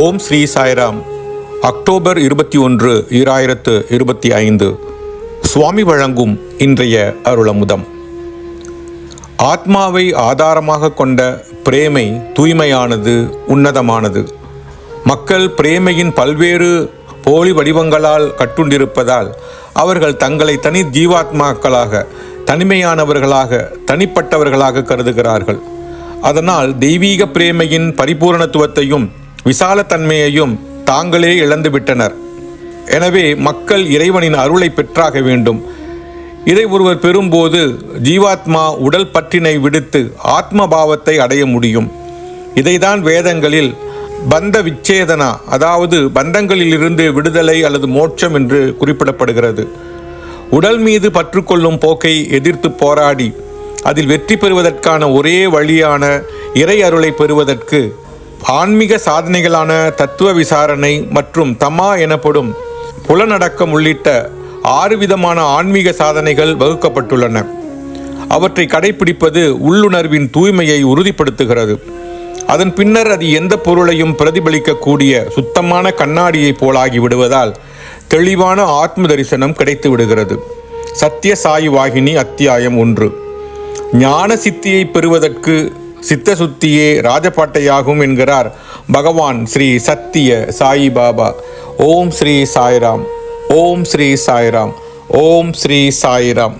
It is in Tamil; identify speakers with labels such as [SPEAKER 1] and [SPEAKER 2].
[SPEAKER 1] ஓம் ஸ்ரீ சாய்ராம். அக்டோபர் இருபத்தி ஒன்று ஈராயிரத்து இருபத்தி ஐந்து. சுவாமி வழங்கும் இன்றைய அருளமுதம். ஆத்மாவை ஆதாரமாக கொண்ட பிரேமை தூய்மையானது உன்னதமானது. மக்கள் பிரேமையின் பல்வேறு போலி வடிவங்களால் கட்டுண்டிருப்பதால் அவர்கள் தங்களை தனி ஜீவாத்மாக்களாக தனிமையானவர்களாக தனிப்பட்டவர்களாக கருதுகிறார்கள். அதனால் தெய்வீக பிரேமையின் பரிபூரணத்துவத்தையும் விசாலத்தன்மையையும் தாங்களே இழந்துவிட்டனர். எனவே மக்கள் இறைவனின் அருளை பெற்றாக வேண்டும். இதை ஒருவர் பெறும்போது ஜீவாத்மா உடல் பற்றினை விடுத்து ஆத்ம பாவத்தை அடைய முடியும். இதைதான் வேதங்களில் பந்த விச்சேதனா அதாவது பந்தங்களிலிருந்து விடுதலை அல்லது மோட்சம் என்று குறிப்பிடப்படுகிறது. உடல் மீது பற்றுக்கொள்ளும் போக்கை எதிர்த்து போராடி அதில் வெற்றி பெறுவதற்கான ஒரே வழியான இறை அருளை பெறுவதற்கு ஆன்மீக சாதனைகளான தத்துவ விசாரணை மற்றும் தமா எனப்படும் புலனடக்கம் உள்ளிட்ட ஆறு விதமான ஆன்மீக சாதனைகள் வகுக்கப்பட்டுள்ளன. அவற்றை கடைபிடிப்பது உள்ளுணர்வின் தூய்மையை உறுதிப்படுத்துகிறது. அதன் பின்னர் அது எந்த பொருளையும் பிரதிபலிக்கக்கூடிய சுத்தமான கண்ணாடியைப் போலாகி விடுவதால் தெளிவான ஆத்ம தரிசனம் கிடைத்து விடுகிறது. சத்திய சாயு வாகினி அத்தியாயம் ஒன்று. ஞான சித்தியை பெறுவதற்கு சித்த சுத்தியே ராஜபாட்டையாகும் என்கிறார் பகவான் ஸ்ரீ சத்திய சாயி பாபா. ஓம் ஸ்ரீ சாய்ராம். ஓம் ஸ்ரீ சாய்ராம். ஓம் ஸ்ரீ சாய்ராம்.